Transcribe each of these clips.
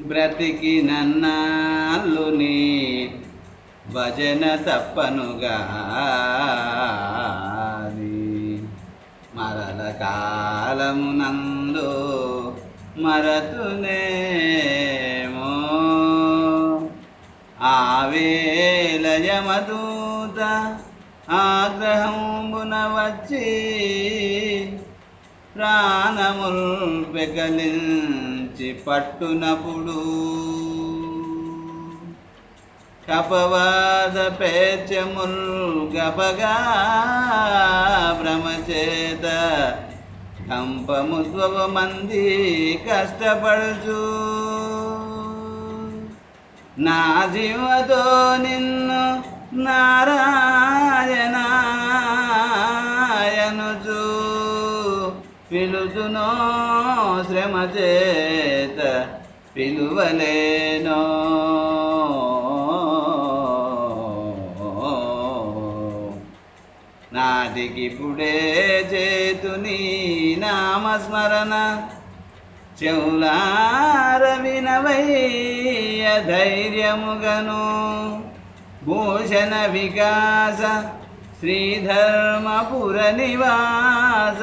బ్రతికి నన్నాళ్ళుని భజన తప్పనుగా మరల కాలమునందు మరతునేమో. ఆవేలయమదూత ఆగ్రహంబున వచ్చి ప్రాణముల్ పెగలించి పట్టునప్పుడు కపవాద పేచముల్ గబగా భ్రమచేత కంపము మంది కష్టపడుచు. నా జీవతో నిన్ను నారాయణాయనుచు. పిలుతునో శ్రమ చేత పిలువలేనో నాటికిప్పుడే చేతుని నామస్మరణ చెవులార వినవయ్య ధైర్యముగను. భూషణ వికాస శ్రీధర్మపుర నివాస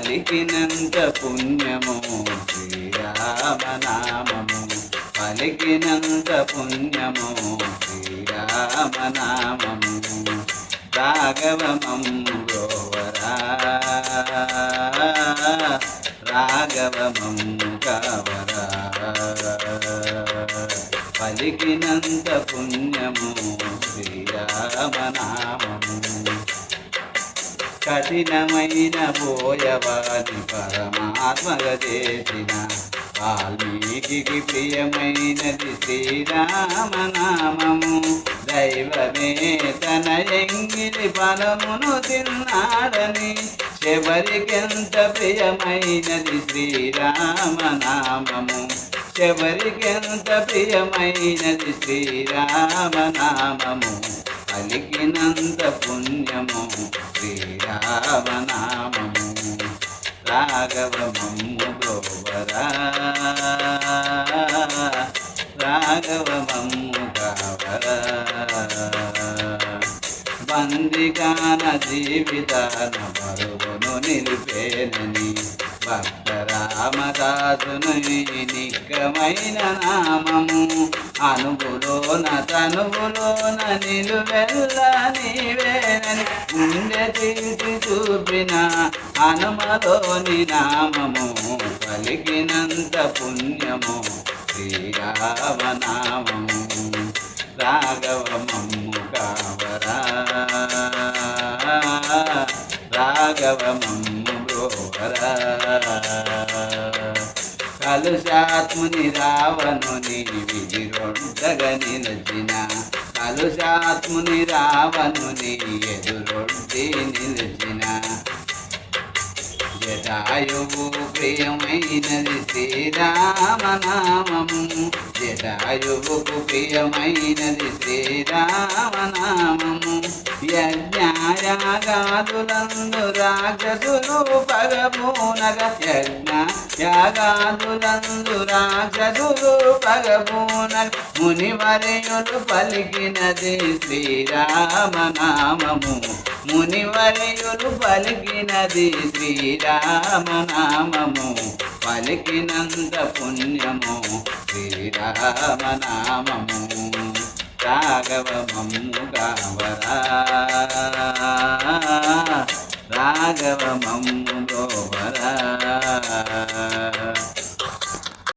పలికినంత పుణ్యము శ్రీరామనామము. పలికినంత పుణ్యము శ్రీరామనామము. రాఘవమము రోవరా రాఘవమము కవరా పలికినంత పుణ్యము శ్రీరామనామము కఠినమైన పోయవాని పరమాత్మగ చేసిన వాల్మీకి ప్రియమైనది శ్రీరామనామము. దైవమే తన ఎంగిలి ఫలమును తిన్నాడని శబరికెంత ప్రియమైనది శ్రీరామనామము. శబరికెంత ప్రియమైనది శ్రీరామనామము. పలికినంత పుణ్యము శ్రీరామనామము రాఘవమమ్ము రాఘవ మమ్ము కావరా బందిగాన జీవితాన బరువును నిలిపేనని భక్త రామదాసును నామము. అనుగులోన తనువులోన నిలువెల్ల నీవేనని గుండె తీసి చూపిన హనుమలోని నామము. పలికినంత పుణ్యము శ్రీరామనామము. రాఘవమమ్ము కావరా. రాఘవమమ్ము బ్రోవరా కలుషాత్ముని రావణుని విధి రొడ్డగ నిలిచిన కలుషాత్ముని రావణుని ఎదురొడ్డి నిలిచిన జటాయువు ప్రియమైనది శ్రీరామనామము జటాయువుకు ప్రియమైనది శ్రీరామనామము యజ్ఞ యాగాదులందు రాక్షసులు పగబూనగ యజ్ఞ యాగాదులందు రాక్షసులు పగబూనగ మునివరయులు పలికినది శ్రీరామనామము. మునివరయులు పలికినది శ్రీరామనామము. పలికినంత పుణ్యము శ్రీరామనామము. రాఘవ మమ్ము కావరా రాఘవ మమ్ము గోవరా.